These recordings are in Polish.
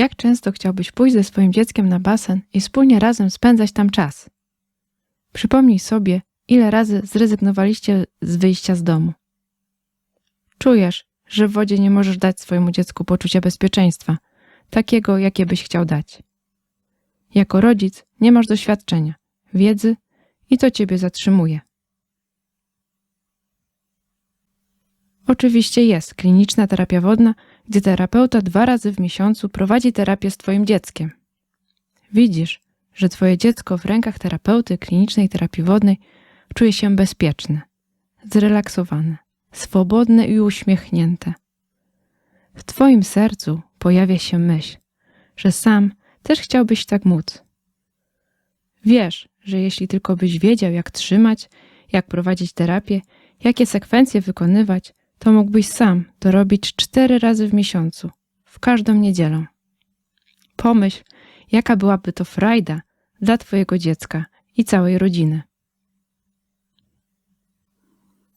Jak często chciałbyś pójść ze swoim dzieckiem na basen i wspólnie razem spędzać tam czas? Przypomnij sobie, ile razy zrezygnowaliście z wyjścia z domu. Czujesz, że w wodzie nie możesz dać swojemu dziecku poczucia bezpieczeństwa, takiego, jakie byś chciał dać. Jako rodzic nie masz doświadczenia, wiedzy i to ciebie zatrzymuje. Oczywiście jest kliniczna terapia wodna, gdzie terapeuta dwa razy w miesiącu prowadzi terapię z Twoim dzieckiem. Widzisz, że Twoje dziecko w rękach terapeuty klinicznej terapii wodnej czuje się bezpieczne, zrelaksowane, swobodne i uśmiechnięte. W Twoim sercu pojawia się myśl, że sam też chciałbyś tak móc. Wiesz, że jeśli tylko byś wiedział, jak trzymać, jak prowadzić terapię, jakie sekwencje wykonywać, to mógłbyś sam to robić cztery razy w miesiącu, w każdą niedzielę. Pomyśl, jaka byłaby to frajda dla Twojego dziecka i całej rodziny.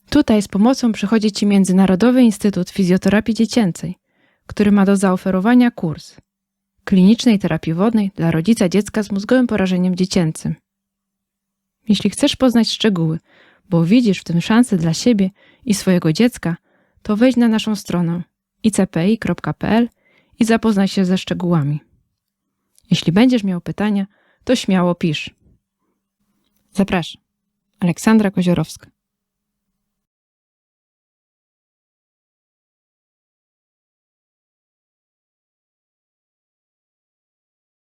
Tutaj z pomocą przychodzi Ci Międzynarodowy Instytut Fizjoterapii Dziecięcej, który ma do zaoferowania kurs klinicznej terapii wodnej dla rodzica dziecka z mózgowym porażeniem dziecięcym. Jeśli chcesz poznać szczegóły, bo widzisz w tym szansę dla siebie i swojego dziecka, to wejdź na naszą stronę icpi.pl i zapoznaj się ze szczegółami. Jeśli będziesz miał pytania, to śmiało pisz. Zapraszam. Aleksandra Koziorowska.